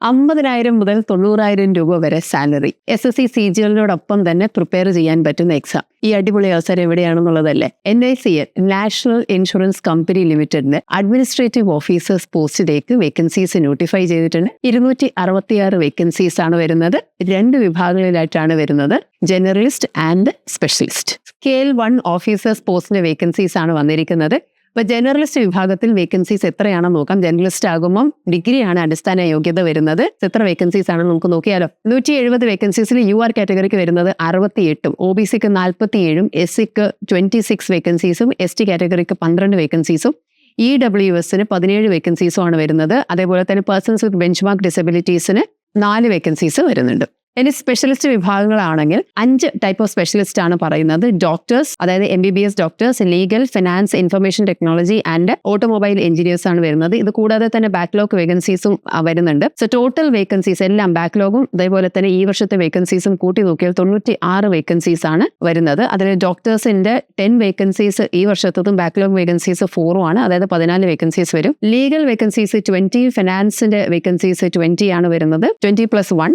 അമ്പതിനായിരം മുതൽ തൊണ്ണൂറായിരം രൂപ വരെ salary. S S C C ജികളിനോടൊപ്പം തന്നെ പ്രിപ്പയർ ചെയ്യാൻ പറ്റുന്ന എക്സാം ഈ അടിപൊളി അവസരം എവിടെയാണെന്നുള്ളതല്ലേ? N I C L national insurance company ലിമിറ്റഡിന് അഡ്മിനിസ്ട്രേറ്റീവ് ഓഫീസേഴ്സ് പോസ്റ്റിലേക്ക് വേക്കൻസീസ് നോട്ടിഫൈ ചെയ്തിട്ടുണ്ട്. ഇരുന്നൂറ്റി അറുപത്തിയാറ് വേക്കൻസീസ് ആണ് വരുന്നത്. രണ്ട് വിഭാഗങ്ങളിലായിട്ടാണ് വരുന്നത്. Generalist and specialist scale one officers പോസ്റ്റിന്റെ വേക്കൻസീസ് ആണ് വന്നിരിക്കുന്നത്. ഇപ്പൊ ജേർണലിസ്റ്റ് വിഭാഗത്തിൽ വേക്കൻസീസ് എത്രയാണെന്ന് നോക്കാം. ജേർണലിസ്റ്റ് ആകുമ്പോൾ ഡിഗ്രിയാണ് അടിസ്ഥാന യോഗ്യത വരുന്നത്. എത്ര വേക്കൻസീസ് ആണ് നമുക്ക് നോക്കിയാലോ. നൂറ്റി എഴുപത് വേക്കൻസീസിൽ യു ആർ കാറ്റഗറിക്ക് വരുന്നത് അറുപത്തി എട്ടും ഒ ബി സിക്ക് നാൽപ്പത്തി ഏഴും എസ് സിക്ക് ട്വന്റി സിക്സ് വേക്കൻസീസും എസ് ടി കാറ്റഗറിക്ക് പന്ത്രണ്ട് വേക്കൻസീസും ഇ ഡബ്ല്യു എസിന് പതിനേഴ് വേക്കൻസീസും ആണ് വരുന്നത്. അതേപോലെ തന്നെ പേഴ്സൺസ് വിത്ത് ബെഞ്ച് മാർക്ക് ഡിസബിലിറ്റീസിന് നാല് വേക്കൻസീസ് വരുന്നുണ്ട്. ഇനി സ്പെഷ്യലിസ്റ്റ് വിഭാഗങ്ങളാണെങ്കിൽ അഞ്ച് ടൈപ്പ് ഓഫ് സ്പെഷ്യലിസ്റ്റ് ആണ് പറയുന്നത്. ഡോക്ടേഴ്സ് അതായത് M B B S doctors legal finance information technology and automobile engineers ആണ് വരുന്നത്. ഇത് കൂടാതെ തന്നെ ബാക്ക്ലോഗ് വേക്കൻസീസും വരുന്നുണ്ട്. സോ ടോട്ടൽ വേക്കൻസീസ് എല്ലാം ബാക്ക്ലോഗും അതേപോലെ തന്നെ ഈ വർഷത്തെ വേക്കൻസീസും കൂട്ടി നോക്കിയാൽ തൊണ്ണൂറ്റി ആറ് വേക്കൻസീസ് ആണ് വരുന്നത്. അതിൽ ഡോക്ടേഴ്സിന്റെ ടെൻ വേക്കൻസീസ് ഈ വർഷത്തതും ബാക്ക്ലോഗ് വേക്കൻസീസ് ഫോറും ആണ്. അതായത് പതിനാല് വേക്കൻസീസ് വരും. ലീഗൽ വേക്കൻസീസ് ട്വന്റി ഫിനാൻസിന്റെ വേക്കൻസീസ് ട്വന്റി ആണ് വരുന്നത്. Twenty plus one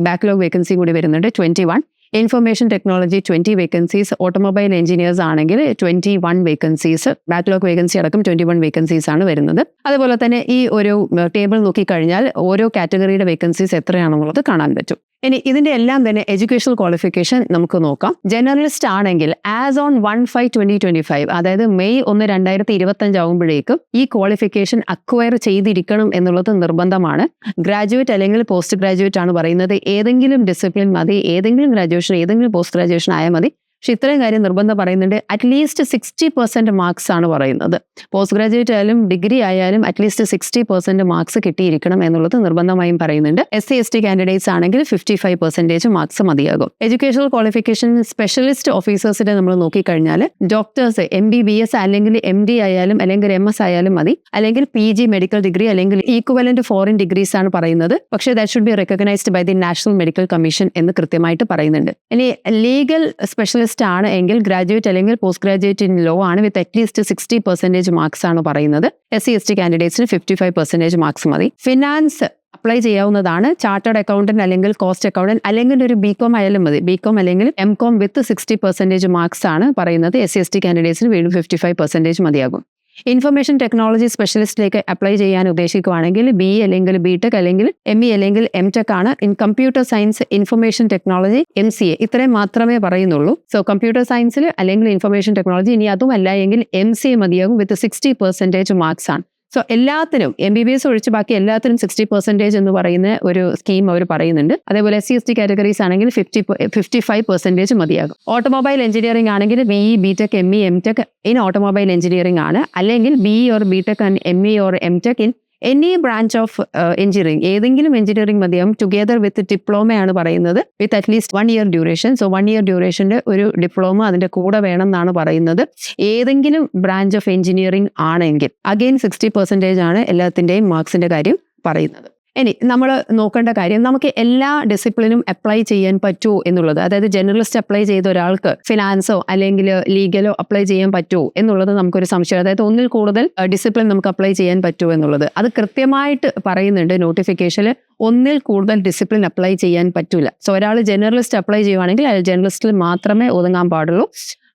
backlog vacancy കൂടി വരുന്നുണ്ട്. Twenty one information technology twenty vacancies automobile engineers ആണെങ്കിൽ twenty one vacancies backlog vacancy അടക്കം ട്വന്റി വൺ വേക്കൻസീസ് ആണ് വരുന്നത്. അതുപോലെ തന്നെ ഈ ഒരു ടേബിൾ നോക്കിക്കഴിഞ്ഞാൽ ഓരോ കാറ്റഗറിയുടെ വേക്കൻസീസ് എത്രയാണെന്നുള്ളത് കാണാൻ പറ്റും. ഇനി ഇതിന്റെ എല്ലാം തന്നെ എഡ്യൂക്കേഷണൽ ക്വാളിഫിക്കേഷൻ നമുക്ക് നോക്കാം. ജനറലിസ്റ്റ് ആണെങ്കിൽ as on one five twenty twenty five അതായത് മെയ് ഒന്ന് രണ്ടായിരത്തി ഇരുപത്തി അഞ്ചാവുമ്പോഴേക്കും ഈ ക്വാളിഫിക്കേഷൻ അക്വയർ ചെയ്തിരിക്കണം എന്നുള്ളത് നിർബന്ധമാണ്. ഗ്രാജുവേറ്റ് അല്ലെങ്കിൽ പോസ്റ്റ് ഗ്രാജുവേറ്റ് ആണ് പറയുന്നത്. ഏതെങ്കിലും ഡിസിപ്ലിൻ മതി ഏതെങ്കിലും ഗ്രാജുവേഷൻ ഏതെങ്കിലും പോസ്റ്റ് ഗ്രാജുവേഷൻ ആയാൽ മതി. പക്ഷെ ഇത്രയും കാര്യം നിർബന്ധം പറയുന്നുണ്ട്. അറ്റ്ലീസ്റ്റ് സിക്സ്റ്റി പെർസെന്റ് മാർക്സ് ആണ് പറയുന്നത്. പോസ്റ്റ് ഗ്രാജുവേറ്റ് ആയാലും ഡിഗ്രി ആയാലും at least sixty percent marks കിട്ടിയിരിക്കണം എന്നുള്ളത് നിർബന്ധമായും പറയുന്നുണ്ട്. S C S T candidates ആണെങ്കിൽ ഫിഫ്റ്റി ഫൈവ് പെർസെന്റേജ് മാർക്സ് മതിയാകും എഡ്യൂക്കേഷണൽ ക്വാളിഫിക്കേഷൻ സ്പെഷ്യലിസ്റ്റ് ഓഫീസേഴ്സിനെ നമ്മൾ നോക്കിക്കഴിഞ്ഞാൽ doctors M B B S അല്ലെങ്കിൽ എം ഡി ആയാലും അല്ലെങ്കിൽ എം എസ് ആയാലും മതി. അല്ലെങ്കിൽ പി ജി മെഡിക്കൽ ഡിഗ്രി അല്ലെങ്കിൽ ഈക്വലന്റ് ഫോറിൻ ഡിഗ്രീസ് ആണ് പറയുന്നത്. പക്ഷേ that should be recognised by the National Medical Commission എന്ന് കൃത്യമായിട്ട് പറയുന്നുണ്ട്. ഇനി ലീഗൽ സ്പെഷ്യലിസ്റ്റ് ആണ് എങ്കിൽ ഗ്രാജുവേറ്റ് അല്ലെങ്കിൽ പോസ്റ്റ് ഗ്രാജുവേറ്റ് ഇൻ ലോ ആണ് with at least sixty percentage marks ആണ് പറയുന്നത്. എസ് സി എസ് ടി കാൻഡിഡേറ്റ്സിന് ഫിഫ്റ്റി ഫൈവ് പെർസെന്റേജ് മാർക്സ് മതി. ഫിനാൻസ് അപ്ലൈ ചെയ്യാവുന്നതാണ്. ചാർട്ടേഡ് അക്കൗണ്ടന്റ് അല്ലെങ്കിൽ കോസ്റ്റ് അക്കൗണ്ടന്റ് അല്ലെങ്കിൽ ഒരു ബി കോം ആയാലും മതി. ബി കോം അല്ലെങ്കിൽ M com with sixty percentage marks ആണ് പറയുന്നത്. എസ് സി എസ് ടി കാൻഡിഡേറ്റ്സിന് വീണ്ടും ഫിഫ്റ്റി ഫൈവ് പെർസെന്റേജ് മതിയാകും. ഇൻഫർമേഷൻ ടെക്നോളജി സ്പെഷ്യലിസ്റ്റിലേക്ക് അപ്ലൈ ചെയ്യാൻ ഉദ്ദേശിക്കുകയാണെങ്കിൽ ബി അല്ലെങ്കിൽ ബി ടെക് അല്ലെങ്കിൽ എം ഇ അല്ലെങ്കിൽ എം ടെക് ആണ് in computer science information technology M C A ഇത്രയും മാത്രമേ പറയുന്നുള്ളൂ. സോ കമ്പ്യൂട്ടർ സയൻസിൽ അല്ലെങ്കിൽ ഇൻഫർമേഷൻ ടെക്നോളജി ഇനി അതും അല്ല എങ്കിൽ എം സി എ മതിയാകും വിത്ത് സിക്സ്റ്റി പെർസെന്റേജ് മാർക്സ് ആണ്. സോ എല്ലാത്തിനും എം ബി ബി എസ് ഒഴിച്ച് ബാക്കി എല്ലാത്തിനും സിക്സ്റ്റി പെർസെന്റേജ് എന്ന് പറയുന്ന ഒരു സ്കീം അവർ പറയുന്നുണ്ട്. അതേപോലെ S C S T categories ആണെങ്കിൽ ഫിഫ്റ്റി ഫിഫ്റ്റി ഫൈവ് പെർസെന്റേജ് മതിയാകും. ഓട്ടോമൊബൈൽ എഞ്ചിനീയറിംഗ് ആണെങ്കിൽ B E B tech M E M tech in automobile engineering ആണ്. അല്ലെങ്കിൽ B E or B tech and M E or M tech in any branch of engineering ഏതെങ്കിലും engineering മതിയാവും. Together with ഡിപ്ലോമയാണ് പറയുന്നത്. With at least one year duration so one year ഡ്യൂറേഷന്റെ ഒരു diploma അതിന്റെ കൂടെ വേണം എന്നാണ് പറയുന്നത്. ഏതെങ്കിലും ബ്രാഞ്ച് ഓഫ് എഞ്ചിനീയറിംഗ് ആണെങ്കിൽ അഗെയിൻ സിക്സ്റ്റി പെർസെന്റേജ് ആണ് എല്ലാത്തിന്റെയും മാർക്സിന്റെ കാര്യം പറയുന്നത്. ഇനി നമ്മൾ നോക്കേണ്ട കാര്യം നമുക്ക് എല്ലാ ഡിസിപ്ലിനും അപ്ലൈ ചെയ്യാൻ പറ്റുമോ എന്നുള്ളത്. അതായത് ജേർണലിസ്റ്റ് അപ്ലൈ ചെയ്ത ഒരാൾക്ക് ഫിനാൻസോ അല്ലെങ്കിൽ ലീഗലോ അപ്ലൈ ചെയ്യാൻ പറ്റുമോ എന്നുള്ളത് നമുക്കൊരു സംശയം അതായത് ഒന്നിൽ കൂടുതൽ ഡിസിപ്ലിൻ നമുക്ക് അപ്ലൈ ചെയ്യാൻ പറ്റുമോ എന്നുള്ളത്. അത് കൃത്യമായിട്ട് പറയുന്നുണ്ട് നോട്ടിഫിക്കേഷനിൽ ഒന്നിൽ കൂടുതൽ ഡിസിപ്ലിൻ അപ്ലൈ ചെയ്യാൻ പറ്റില്ല സോ ഒരാൾ ജേർണലിസ്റ്റ് അപ്ലൈ ചെയ്യുവാണെങ്കിൽ അയാൾ ജേർണലിസ്റ്റിൽ മാത്രമേ ഒതുങ്ങാൻ പാടുള്ളൂ.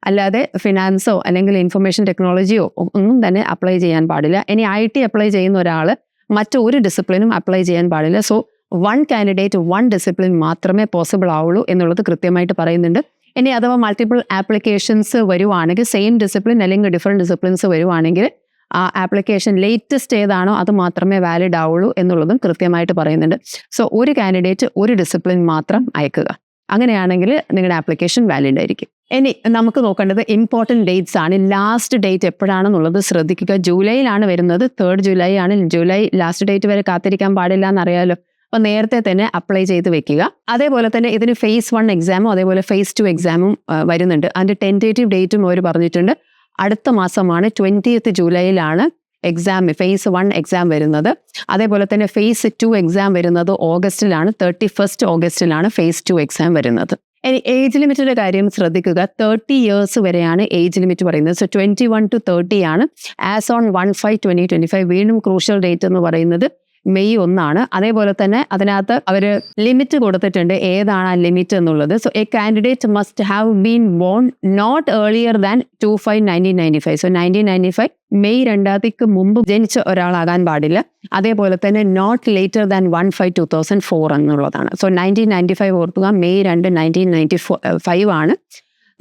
അല്ലാതെ ഫിനാൻസോ അല്ലെങ്കിൽ ഇൻഫർമേഷൻ ടെക്നോളജിയോ ഒന്നും തന്നെ അപ്ലൈ ചെയ്യാൻ പാടില്ല. ഇനി ഐ ടി അപ്ലൈ ചെയ്യുന്ന ഒരാൾ മറ്റൊരു ഡിസിപ്ലിനും അപ്ലൈ ചെയ്യാൻ പാടില്ല. So one candidate one discipline മാത്രമേ പോസിബിൾ ആവുള്ളൂ എന്നുള്ളത് കൃത്യമായിട്ട് പറയുന്നുണ്ട്. ഇനി അഥവാ മൾട്ടിപ്പിൾ ആപ്ലിക്കേഷൻസ് വരുവാണെങ്കിൽ സെയിം ഡിസിപ്ലിൻ അല്ലെങ്കിൽ ഡിഫറെന്റ് ഡിസിപ്ലിൻസ് വരുവാണെങ്കിൽ ആ ആപ്ലിക്കേഷൻ ലേറ്റസ്റ്റ് ഏതാണോ അത് മാത്രമേ വാലിഡ് ആവുള്ളൂ എന്നുള്ളതും കൃത്യമായിട്ട് പറയുന്നുണ്ട്. സോ ഒരു കാൻഡിഡേറ്റ് ഒരു ഡിസിപ്ലിൻ മാത്രം അയക്കുക. അങ്ങനെയാണെങ്കിൽ നിങ്ങളുടെ ആപ്ലിക്കേഷൻ വാലിഡ് ആയിരിക്കും. ഇനി നമുക്ക് നോക്കേണ്ടത് ഇമ്പോർട്ടന്റ് ഡേറ്റ്സ് ആണ്. ലാസ്റ്റ് ഡേറ്റ് എപ്പോഴാണെന്നുള്ളത് ശ്രദ്ധിക്കുക. ജൂലൈയിലാണ് വരുന്നത്. തേർഡ് ജൂലൈ ആണ്. ജൂലൈ ലാസ്റ്റ് ഡേറ്റ് വരെ കാത്തിരിക്കാൻ പാടില്ല എന്നറിയാലോ. അപ്പോൾ നേരത്തെ തന്നെ അപ്ലൈ ചെയ്ത് വെക്കുക. അതേപോലെ തന്നെ ഇതിന് ഫേസ് വൺ എക്സാമും അതേപോലെ ഫേസ് ടു എക്സാമും വരുന്നുണ്ട്. അതിന്റെ ടെന്റേറ്റീവ് ഡേറ്റും അവർ പറഞ്ഞിട്ടുണ്ട്. അടുത്ത മാസമാണ് ട്വന്റിയത്ത് ജൂലൈയിലാണ് എക്സാം ഫേസ് വൺ എക്സാം വരുന്നത്. അതേപോലെ തന്നെ ഫേസ് ടു എക്സാം വരുന്നത് ഓഗസ്റ്റിലാണ്. തേർട്ടി ഫസ്റ്റ് ഓഗസ്റ്റിലാണ് ഫേസ് ടു എക്സാം വരുന്നത്. ഇനി ഏജ് ലിമിറ്റിന്റെ കാര്യം ശ്രദ്ധിക്കുക. തേർട്ടി ഇയേഴ്സ് വരെയാണ് ഏജ് ലിമിറ്റ് പറയുന്നത്. So twenty one to thirty ആണ്. As on one five twenty twenty five വീണ്ടും ക്രൂഷ്യൽ ഡേറ്റ് എന്ന് പറയുന്നത് മെയ് ഒന്നാണ്. അതേപോലെ തന്നെ അതിനകത്ത് അവർ ലിമിറ്റ് കൊടുത്തിട്ടുണ്ട്. ഏതാണ് ആ ലിമിറ്റ് എന്നുള്ളത്. So a candidate must have been born not earlier than two five nineteen ninety five so nineteen ninety five May രണ്ടായിരത്തിക്ക് മുമ്പ് ജനിച്ച ഒരാളാകാൻ പാടില്ല. അതേപോലെ തന്നെ not later than one five two thousand four എന്നുള്ളതാണ്. സോ നയന്റീൻ നയന്റി ഫൈവ് ഓർക്കുക. May രണ്ട് നയന്റീൻ നയന്റി ഫോ ഫൈവ് ആണ്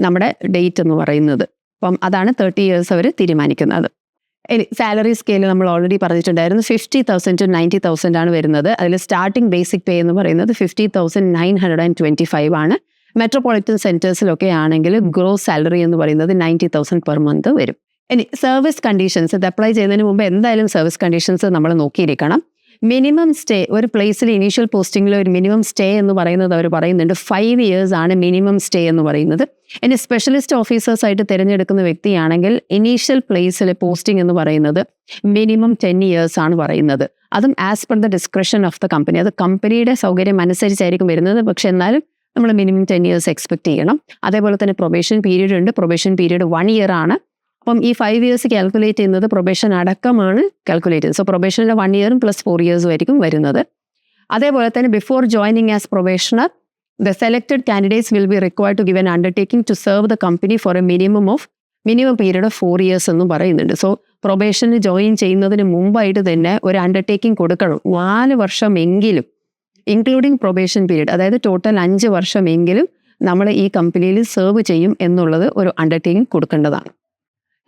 നമ്മുടെ ഡേറ്റ് എന്ന് പറയുന്നത്. അപ്പം അതാണ് തേർട്ടി ഇയേഴ്സ് അവർ തീരുമാനിക്കുന്നത്. സാലറി സ്കെയിൽ നമ്മൾ ഓൾറെഡി പറഞ്ഞിട്ടുണ്ടായിരുന്നു. Fifty thousand to ninety thousand ആണ് വരുന്നത്. അതിൽ സ്റ്റാർട്ടിംഗ് ബേസിക് പേ എന്ന് പറയുന്നത് fifty thousand nine hundred and twenty five ആണ്. മെട്രോപൊളിറ്റൻ സെന്റേഴ്സിലൊക്കെ ആണെങ്കിൽ ഗ്രോസ് സാലറി എന്ന് പറയുന്നത് നയന്റി തൗസൻഡ് പെർ മന്ത് വരും. ഇനി സർവീസ് കണ്ടീഷൻസ് ഇത് അപ്ലൈ ചെയ്യുന്നതിന് മുമ്പ് എന്തായാലും സർവീസ് കണ്ടീഷൻസ് നമ്മൾ നോക്കിയിരിക്കണം. മിനിമം സ്റ്റേ ഒരു പ്ലേസിൽ ഇനീഷ്യൽ പോസ്റ്റിംഗിൽ ഒരു മിനിമം സ്റ്റേ എന്ന് പറയുന്നത് അവർ പറയുന്നുണ്ട്. ഫൈവ് ഇയേഴ്സ് ആണ് മിനിമം സ്റ്റേ എന്ന് പറയുന്നത്. ഇനി സ്പെഷ്യലിസ്റ്റ് ഓഫീസേഴ്സായിട്ട് തിരഞ്ഞെടുക്കുന്ന വ്യക്തിയാണെങ്കിൽ ഇനീഷ്യൽ പ്ലേസിൽ പോസ്റ്റിംഗ് എന്ന് പറയുന്നത് മിനിമം ടെൻ ഇയേഴ്സ് ആണ് പറയുന്നത്. അതും as per the description of the company അത് കമ്പനിയുടെ സൗകര്യം അനുസരിച്ചായിരിക്കും വരുന്നത്. പക്ഷെ എന്നാലും നമ്മൾ മിനിമം ടെൻ ഇയേഴ്സ് എക്സ്പെക്ട് ചെയ്യണം. അതേപോലെ തന്നെ പ്രൊബേഷൻ പീരീഡ് ഉണ്ട്. പ്രൊബേഷൻ പീരീഡ് വൺ ഇയർ ആണ്. അപ്പം ഈ ഫൈവ് ഇയേഴ്സ് കാൽക്കുലേറ്റ് ചെയ്യുന്നത് പ്രൊബേഷൻ അടക്കമാണ് കാൽക്കുലേറ്റ് ചെയ്യുന്നത്. സോ പ്രൊബേഷനിലെ വൺ ഇയറും പ്ലസ് ഫോർ ഇയേഴ്സും ആയിരിക്കും വരുന്നത്. അതേപോലെ തന്നെ before joining as probationer the selected candidates will be required to give an undertaking to serve the company for a minimum of minimum period of four years എന്നും പറയുന്നുണ്ട്. So പ്രൊബേഷന് join ചെയ്യുന്നതിന് മുമ്പായിട്ട് തന്നെ ഒരു അണ്ടർടേക്കിംഗ് കൊടുക്കണം. നാല് വർഷമെങ്കിലും ഇൻക്ലൂഡിങ് പ്രൊബേഷൻ പീരീഡ് അതായത് ടോട്ടൽ അഞ്ച് വർഷമെങ്കിലും നമ്മൾ ഈ കമ്പനിയിൽ സെർവ് ചെയ്യും എന്നുള്ളത് ഒരു അണ്ടർടേക്കിംഗ് കൊടുക്കേണ്ടതാണ്.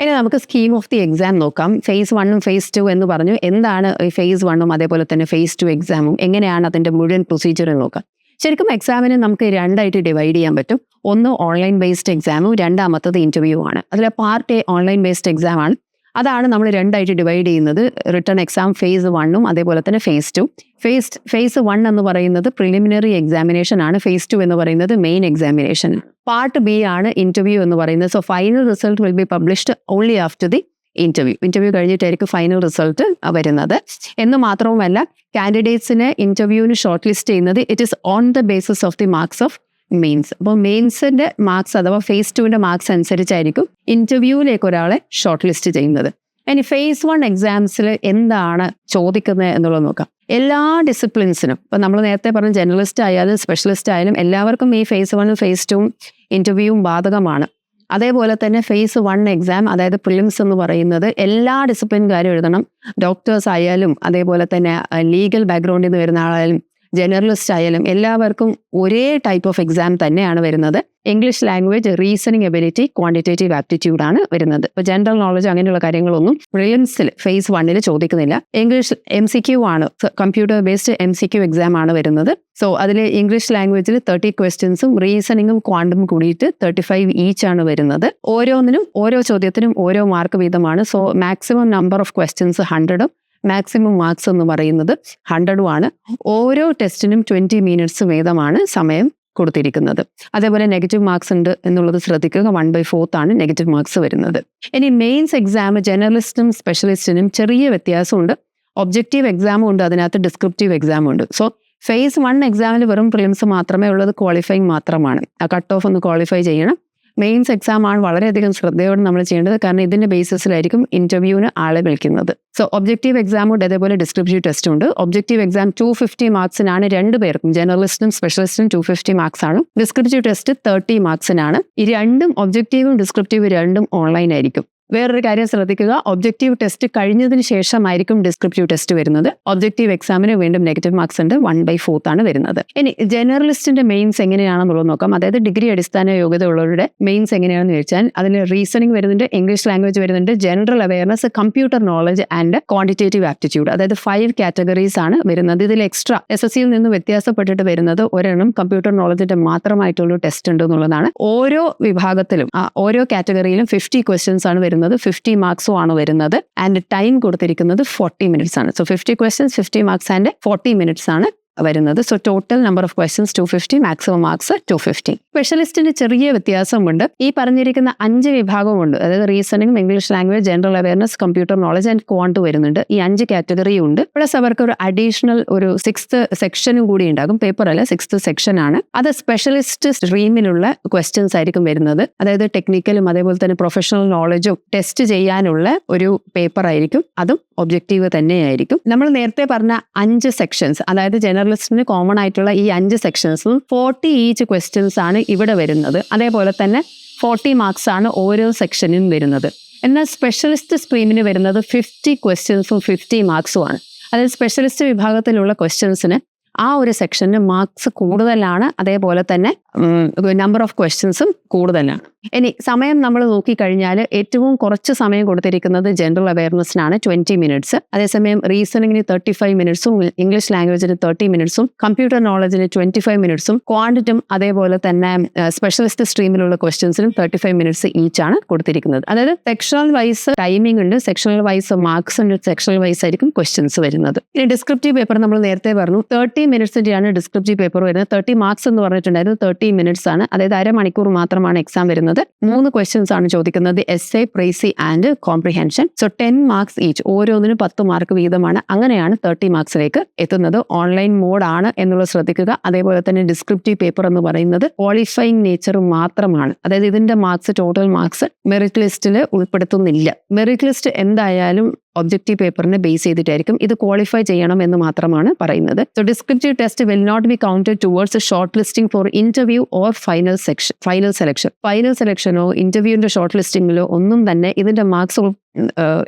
ഇനി നമുക്ക് സ്കീം ഓഫ് ദി എക്സാം നോക്കാം. ഫേസ് വണ്ണും ഫേസ് ടു എന്ന് പറഞ്ഞു എന്താണ് ഈ ഫേസ് വണ്ണും അതേപോലെ തന്നെ ഫേസ് ടു എക്സാമും എങ്ങനെയാണ് അതിന്റെ മുഴുവൻ പ്രൊസീജിയർ എന്ന് നോക്കാം ശരിക്കും എക്സാമിനെ നമുക്ക് രണ്ടായിട്ട് ഡിവൈഡ് ചെയ്യാൻ പറ്റും. ഒന്ന് ഓൺലൈൻ ബേസ്ഡ് എക്സാമും രണ്ടാമത്തത് ഇന്റർവ്യൂ ആണ്. അതിലെ part A online based exam ആണ്. അതാണ് നമ്മൾ രണ്ടായിട്ട് ഡിവൈഡ് ചെയ്യുന്നത്. റിട്ടേൺ എക്സാം ഫേസ് വണ്ണും അതേപോലെ തന്നെ phase two phase phase one എന്ന് പറയുന്നത് പ്രിലിമിനറി എക്സാമിനേഷൻ ആണ്. ഫേസ് ടു എന്ന് പറയുന്നത് മെയിൻ എക്സാമിനേഷൻ പാർട്ട് ബി ആണ് ഇന്റർവ്യൂ എന്ന് പറയുന്നത്. So final result will be published only after the interview interview കഴിഞ്ഞിട്ടായിരിക്കും final result വരുന്നത്. എന്ന് മാത്രവുമല്ല കാൻഡിഡേറ്റ്സിനെ ഇന്റർവ്യൂവിന് ഷോർട്ട് ലിസ്റ്റ് ചെയ്യുന്നത്. It is on the basis of the marks of mains അപ്പോൾ മെയിൻസിന്റെ മാർക്സ് അഥവാ ഫേസ് ടുവിന്റെ മാർക്സ് അനുസരിച്ചായിരിക്കും ഇന്റർവ്യൂവിലേക്ക് ഒരാളെ ഷോർട്ട് ലിസ്റ്റ് ചെയ്യുന്നത്. ഇനി ഫേസ് വൺ എക്സാംസിൽ എന്താണ് ചോദിക്കുന്നത് എന്നുള്ളത് നോക്കാം. എല്ലാ ഡിസിപ്ലിൻസിനും ഇപ്പം നമ്മൾ നേരത്തെ പറഞ്ഞ ജേർണലിസ്റ്റ് ആയാലും സ്പെഷ്യലിസ്റ്റ് ആയാലും എല്ലാവർക്കും ഈ ഫേസ് വണ്ണും ഫേസ് ടുവും ഇന്റർവ്യൂവും ബാധകമാണ്. അതേപോലെ തന്നെ ഫേസ് വൺ എക്സാം അതായത് പ്രിലിംസ് എന്ന് പറയുന്നത് എല്ലാ ഡിസിപ്ലിൻകാരും എഴുതണം. ഡോക്ടേഴ്സ് ആയാലും അതേപോലെ തന്നെ ലീഗൽ ബാക്ക്ഗ്രൗണ്ടിൽ നിന്ന് വരുന്ന ആളായാലും ജനറലിസ്റ്റ് ആയാലും എല്ലാവർക്കും ഒരേ ടൈപ്പ് ഓഫ് എക്സാം തന്നെയാണ് വരുന്നത്. English language reasoning ability quantitative aptitude ആണ് വരുന്നത്. ഇപ്പോൾ ജനറൽ നോളജ് അങ്ങനെയുള്ള കാര്യങ്ങളൊന്നും പ്രിലിംസിൽ ഫേസ് വണ്ണിൽ ചോദിക്കുന്നില്ല. ഇംഗ്ലീഷ് എം സി ക്യു ആണ് computer based M C Q exam ആണ് വരുന്നത്. സോ അതിൽ ഇംഗ്ലീഷ് ലാംഗ്വേജിൽ തേർട്ടി ക്വസ്റ്റ്യൻസും റീസണിങ്ങും ക്വാണ്ടും കൂടിയിട്ട് തേർട്ടി ഫൈവ് ഈച്ച് ആണ് വരുന്നത്. ഓരോന്നിനും ഓരോ ചോദ്യത്തിനും ഓരോ മാർക്ക് വീതമാണ്. So maximum number of questions ഹൺഡ്രഡും maximum marks എന്ന് പറയുന്നത് ഹൺഡ്രഡും ആണ് ഓരോ ടെസ്റ്റിനും ട്വന്റി മിനിറ്റ്സ് വീതമാണ് സമയം കൊടുത്തിരിക്കുന്നത്. അതേപോലെ നെഗറ്റീവ് മാർക്സ് ഉണ്ട് എന്നുള്ളത് ശ്രദ്ധിക്കുക. വൺ ബൈ ഫോർത്ത് ആണ് നെഗറ്റീവ് മാർക്സ് വരുന്നത്. ഇനി മെയിൻസ് എക്സാം ജേർണലിസ്റ്റിനും സ്പെഷ്യലിസ്റ്റിനും ചെറിയ വ്യത്യാസമുണ്ട്. ഒബ്ജക്റ്റീവ് എക്സാമും ഉണ്ട് അതിനകത്ത് ഡിസ്ക്രിപ്റ്റീവ് എക്സാമും ഉണ്ട്. സോ ഫേസ് വൺ എക്സാമിൽ വെറും പ്രിലിംസ് മാത്രമേ ഉള്ളത് ക്വാളിഫൈങ് മാത്രമാണ്. ആ കട്ട് ഓഫ് ഒന്ന് ക്വാളിഫൈ ചെയ്യണം. മെയിൻസ് എക്സാം ആണ് വളരെയധികം ശ്രദ്ധയോടെ നമ്മൾ ചെയ്യേണ്ടത്. കാരണം ഇതിന്റെ ബേസിസിലായിരിക്കും ഇന്റർവ്യൂവിന് ആളെ വിളിക്കുന്നത്. സോ ഒബ്ജക്റ്റീവ് എക്സാം ഉണ്ട്. അതേപോലെ ഡിസ്ക്രിപ്റ്റീവ് ടെസ്റ്റ് ഉണ്ട്. ഒബ്ജക്റ്റീവ് എക്സാം ടു ഫിഫ്റ്റി മാർക്സിനാണ് രണ്ട് പേർക്കും ജേർണലിസ്റ്റും സ്പെഷ്യലിസ്റ്റും ടു ഫിഫ്റ്റി മാർക്സ് ആണ്. ഡിസ്ക്രിപ്റ്റീവ് ടെസ്റ്റ് തേർട്ടി മാർക്സിനാണ് ഈ രണ്ടും ഒബ്ജക്റ്റീവും ഡിസ്ക്രിപ്റ്റീവും രണ്ടും ഓൺലൈൻ ആയിരിക്കും. വേറൊരു കാര്യം ശ്രദ്ധിക്കുക. ഒബ്ജക്റ്റീവ് ടെസ്റ്റ് കഴിഞ്ഞതിന് ശേഷമായിരിക്കും ഡിസ്ക്രിപ്റ്റീവ് ടെസ്റ്റ് വരുന്നത്. ഒബ്ജക്റ്റീവ് എക്സാമിന് വീണ്ടും നെഗറ്റീവ് മാർക്സ് ഉണ്ട്. വൺ ബൈ ഫോർത്ത് ആണ് വരുന്നത്. ഇനി ജേർണലിസ്റ്റിന്റെ മെയിൻസ് എങ്ങനെയാണെന്നുള്ളത് നോക്കാം. അതായത് ഡിഗ്രി അടിസ്ഥാന യോഗ്യത ഉള്ളവരുടെ മെയിൻസ് എങ്ങനെയാണെന്ന് ചോദിച്ചാൽ അതിന് റീസണിംഗ് വരുന്നുണ്ട് ഇംഗ്ലീഷ് ലാംഗ്വേജ് വരുന്നുണ്ട് general awareness computer knowledge and quantitative aptitude അതായത് ഫൈവ് കാറ്റഗറീസ് ആണ് വരുന്നത്. ഇതിൽ എക്സ്ട്രാ എസ് എസ് സിയിൽ നിന്ന് വ്യത്യാസപ്പെട്ടിട്ട് വരുന്നത് ഒരെണ്ണം കമ്പ്യൂട്ടർ നോളജിന്റെ മാത്രമായിട്ടുള്ള ടെസ്റ്റ് ഉണ്ട് എന്നുള്ളതാണ്. ഓരോ വിഭാഗത്തിലും ഓരോ കാറ്റഗറിയിലും ഫിഫ്റ്റി ക്വസ്റ്റ്യൻസ് ആണ് വരുന്നത്. ഫിഫ്റ്റി മാർക്സും ആണ് വരുന്നത്. ആൻഡ് ടൈം കൊടുത്തിരിക്കുന്നത് ഫോർട്ടി മിനിറ്റ്സ് ആണ്. So fifty questions fifty marks and forty minutes ആണ് വരുന്നത്. So total number of questions two fifty maximum marks two fifty സ്പെഷ്യലിസ്റ്റിന് ചെറിയ വ്യത്യാസമുണ്ട്. ഈ പറഞ്ഞിരിക്കുന്ന അഞ്ച് വിഭാഗമുണ്ട്. അതായത് reasoning English language general awareness computer knowledge and quant വരുന്നുണ്ട്. ഈ അഞ്ച് കാറ്റഗറി ഉണ്ട്. പ്ലസ് അവർക്ക് ഒരു അഡീഷണൽ ഒരു സിക്സ്ത് സെക്ഷനും കൂടി ഉണ്ടാകും. പേപ്പർ അല്ല സിക്സ്ത് സെക്ഷൻ ആണ്. അത് സ്പെഷ്യലിസ്റ്റ് സ്ട്രീമിലുള്ള ക്വസ്റ്റ്യൻസ് ആയിരിക്കും വരുന്നത്. അതായത് ടെക്നിക്കലും അതേപോലെ തന്നെ പ്രൊഫഷണൽ നോളജും ടെസ്റ്റ് ചെയ്യാനുള്ള ഒരു പേപ്പർ ആയിരിക്കും. അതും ഒബ്ജക്റ്റീവ് തന്നെയായിരിക്കും. നമ്മൾ നേരത്തെ പറഞ്ഞ അഞ്ച് സെക്ഷൻസ് അതായത് ജേർണലിസ്റ്റിന് കോമൺ ആയിട്ടുള്ള ഈ അഞ്ച് സെക്ഷൻസും ഫോർട്ടി ഈച്ച് ക്വസ്റ്റ്യൻസ് ആണ് ഇവിടെ വരുന്നത്. അതേപോലെ തന്നെ ഫോർട്ടി മാർക്സ് ആണ് ഓരോ സെക്ഷനും വരുന്നത്. എന്നാൽ സ്പെഷ്യലിസ്റ്റ് സ്ട്രീമിന് വരുന്നത് ഫിഫ്റ്റി ക്വസ്റ്റ്യൻസും ഫിഫ്റ്റി മാർക്സും ആണ്. അതായത് സ്പെഷ്യലിസ്റ്റ് വിഭാഗത്തിലുള്ള ക്വസ്റ്റ്യൻസിന് ആ ഒരു സെക്ഷന് മാർക്സ് കൂടുതലാണ്. അതേപോലെ തന്നെ നമ്പർ ഓഫ് ക്വസ്റ്റ്യൻസും കൂടുതലാണ്. ഇനി സമയം നമ്മൾ നോക്കിക്കഴിഞ്ഞാൽ ഏറ്റവും കുറച്ച് സമയം കൊടുത്തിരിക്കുന്നത് ജനറൽ അവയർനെസ്സിനാണ് ട്വന്റി മിനിറ്റ്സ് അതേസമയം റീസണിങ്ങിന് തേർട്ടി ഫൈവ് മിനിറ്റ്സും ഇംഗ്ലീഷ് ലാംഗ്വേജിന് തേർട്ടി മിനിറ്റ്സും കമ്പ്യൂട്ടർ നോളജിന് ട്വന്റി ഫൈവ് മിനിറ്റ്സും ക്വാണ്ടിറ്റും അതേപോലെ തന്നെ സ്പെഷ്യലിസ്റ്റ് സ്ട്രീമിലുള്ള ക്വസ്റ്റ്യൻസിനും തേർട്ടി ഫൈവ് മിനിറ്റ്സ് ഈച്ച് ആണ് കൊടുത്തിരിക്കുന്നത്. അതായത് സെക്ഷണൽ വൈസ് ടൈമിംഗ് ഉണ്ട് സെക്ഷണൽ വൈസ് മാർക്സ് ഉണ്ട് സെക്ഷണൽ വൈസ് ആയിരിക്കും ക്വസ്റ്റ്യൻസ് വരുന്നത്. ഇനി ഡിസ്ക്രിപ്റ്റീവ് പേപ്പർ നമ്മൾ നേരത്തെ പറഞ്ഞു. തേർട്ടി മിനിറ്റ്സിന്റെയാണ് ഡിസ്ക്രിപ്റ്റീവ് പേപ്പർ വരുന്നത്. തേർട്ടി മാർക്സ് എന്ന് പറഞ്ഞിട്ടുണ്ടായിരുന്നു. തേർട്ടി മിനിറ്റ്സ് ആണ്. അതായത് അരമണിക്കൂർ മാത്രമാണ് എക്സാം വരുന്നത്. മൂന്ന് ക്വസ്റ്റ്യൻസ് ആണ് ചോദിക്കുന്നത്. Essay precis and comprehension so ten marks each ഓരോന്നിനും പത്ത് മാർക്ക് വീതമാണ്. അങ്ങനെയാണ് തേർട്ടി മാർക്സിലേക്ക് എത്തുന്നത്. ഓൺലൈൻ മോഡ് മോഡാണ് എന്നുള്ളത് ശ്രദ്ധിക്കുക. അതേപോലെ തന്നെ ഡിസ്ക്രിപ്റ്റീവ് പേപ്പർ എന്ന് പറയുന്നത് ക്വാളിഫൈങ് നേച്ചർ മാത്രമാണ്. അതായത് ഇതിന്റെ മാർക്സ് ടോട്ടൽ മാർക്സ് മെറിറ്റ് ലിസ്റ്റിൽ ഉൾപ്പെടുത്തുന്നില്ല. മെറിറ്റ് ലിസ്റ്റ് എന്തായാലും ഒബ്ജക്റ്റീവ് പേപ്പറിനെ ബേസ് ചെയ്തിട്ടായിരിക്കും ഇത് ക്വാളിഫൈ ചെയ്യണം എന്ന് മാത്രമാണ് പറയുന്നത്. So descriptive test will not be counted towards short listing for interview or final section final selection final സെലക്ഷനോ ഇന്റർവ്യൂവിന്റെ ഷോർട്ട് ലിസ്റ്റിംഗിലോ ഒന്നും തന്നെ ഇതിന്റെ മാർക്സ്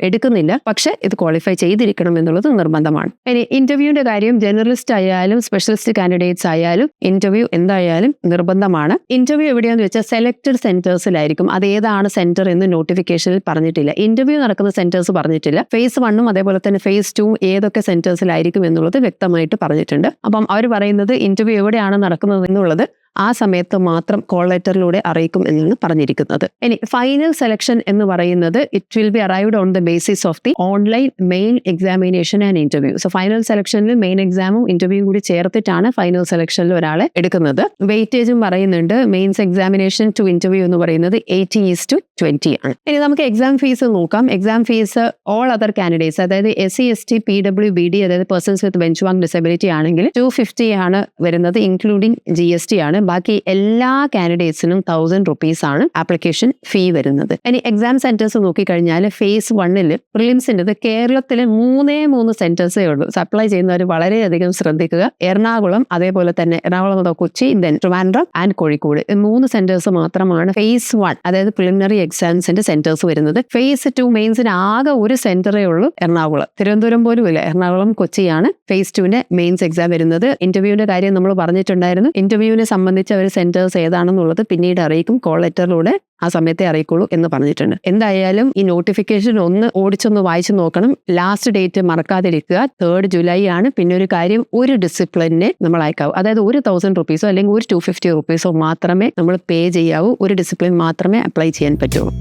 എടുക്കുന്നില്ല. പക്ഷെ ഇത് ക്വാളിഫൈ ചെയ്തിരിക്കണം എന്നുള്ളത് നിർബന്ധമാണ്. ഇനി ഇന്റർവ്യൂവിന്റെ കാര്യം ജേർണലിസ്റ്റ് ആയാലും സ്പെഷ്യലിസ്റ്റ് കാൻഡിഡേറ്റ്സ് ആയാലും ഇന്റർവ്യൂ എന്തായാലും നിർബന്ധമാണ്. ഇന്റർവ്യൂ എവിടെയാന്ന് വെച്ചാൽ സെലക്ടഡ് സെന്റേഴ്സിലായിരിക്കും അത് ഏതാണ് സെന്റർ എന്ന് നോട്ടിഫിക്കേഷനിൽ പറഞ്ഞിട്ടില്ല. ഇന്റർവ്യൂ നടക്കുന്ന സെന്റേഴ്സ് പറഞ്ഞിട്ടില്ല. ഫേസ് വണ്ണും അതേപോലെ തന്നെ ഫേസ് ടു ഏതൊക്കെ സെന്റേഴ്സിലായിരിക്കും എന്നുള്ളത് വ്യക്തമായിട്ട് പറഞ്ഞിട്ടുണ്ട്. അപ്പം അവർ പറയുന്നത് ഇന്റർവ്യൂ എവിടെയാണ് നടക്കുന്നത് എന്നുള്ളത് ആ സമയത്ത് മാത്രം കോൾ ലെറ്ററിലൂടെ അറിയിക്കും എന്നാണ് പറഞ്ഞിരിക്കുന്നത്. ഇനി ഫൈനൽ സെലക്ഷൻ എന്ന് പറയുന്നത് it will be arrived on the basis of the online main examination and interview so final സെലക്ഷനിൽ main എക്സാമും ഇന്റർവ്യൂ കൂടി ചേർത്തിട്ടാണ് ഫൈനൽ സെലക്ഷനിൽ ഒരാളെ എടുക്കുന്നത്. വെയിറ്റേജും പറയുന്നുണ്ട്. മെയിൻസ് എക്സാമിനേഷൻ ടു ഇന്റർവ്യൂ എന്ന് പറയുന്നത് എയ്റ്റി ഈസ് ടു ട്വന്റി ആണ്. ഇനി നമുക്ക് എക്സാം ഫീസ് നോക്കാം. Exam fees all other candidates അതായത് S C S T P W B D അതായത് persons with benchmark disability ആണെങ്കിൽ ടു ഫിഫ്റ്റി ആണ് വരുന്നത് ഇൻക്ലൂഡിംഗ് ജി എസ് ടി ആണ്. ബാക്കി എല്ലാ കാൻഡിഡേറ്റ്സിനും തൗസൻഡ് റുപ്പീസ് ആണ് ആപ്ലിക്കേഷൻ ഫീ വരുന്നത്. ഇനി എക്സാം സെന്റേഴ്സ് നോക്കിക്കഴിഞ്ഞാൽ ഫേസ് വണ്ണിൽ പ്രിലിംസിന്റെ കേരളത്തിലെ മൂന്നേ മൂന്ന് സെന്റേഴ്സേ ഉള്ളൂ. സപ്ലൈ ചെയ്യുന്നവർ വളരെയധികം ശ്രദ്ധിക്കുക. എറണാകുളം അതേപോലെ തന്നെ എറണാകുളം അതോ കൊച്ചി ദെൻ ട്രിവാൻഡ്രം ആൻഡ് കോഴിക്കോട്. മൂന്ന് സെന്റേഴ്സ് മാത്രമാണ് ഫേസ് വൺ അതായത് പ്രിലിമിനറി എക്സാംസിന്റെ സെന്റേഴ്സ് വരുന്നത്. ഫേസ് ടു മെയിൻസിന് ആകെ ഒരു സെന്ററേ ഉള്ളൂ എറണാകുളം. തിരുവനന്തപുരം പോലും ഇല്ല. എറണാകുളം കൊച്ചിയാണ് ഫേസ് ടുവിന്റെ മെയിൻസ് എക്സാം വരുന്നത്. ഇന്റർവ്യൂവിന്റെ കാര്യം നമ്മൾ പറഞ്ഞിട്ടുണ്ടായിരുന്നു. ഇന്റർവ്യൂവിനെ സംബന്ധിച്ച് അവർ സെന്റേഴ്സ് ഏതാണെന്നുള്ളത് പിന്നീട് അറിയിക്കും. കോൾ ലെറ്ററിലൂടെ ആ സമയത്തെ അറിയിക്കുള്ളൂ എന്ന് പറഞ്ഞിട്ടുണ്ട്. എന്തായാലും ഈ നോട്ടിഫിക്കേഷൻ ഒന്ന് ഓടിച്ചൊന്ന് വായിച്ചു നോക്കണം. ലാസ്റ്റ് ഡേറ്റ് മറക്കാതിരിക്കുക. തേർഡ് ജൂലൈ ആണ്. പിന്നെ ഒരു കാര്യം ഒരു ഡിസിപ്ലിനെ നമ്മൾ അയക്കാവൂ. അതായത് ഒരു തൗസൻഡ് റുപ്പീസോ അല്ലെങ്കിൽ ഒരു ടു ഫിഫ്റ്റി റുപ്പീസോ മാത്രമേ നമ്മൾ പേ ചെയ്യാവൂ. ഒരു ഡിസിപ്ലിൻ മാത്രമേ അപ്ലൈ ചെയ്യാൻ പറ്റുള്ളൂ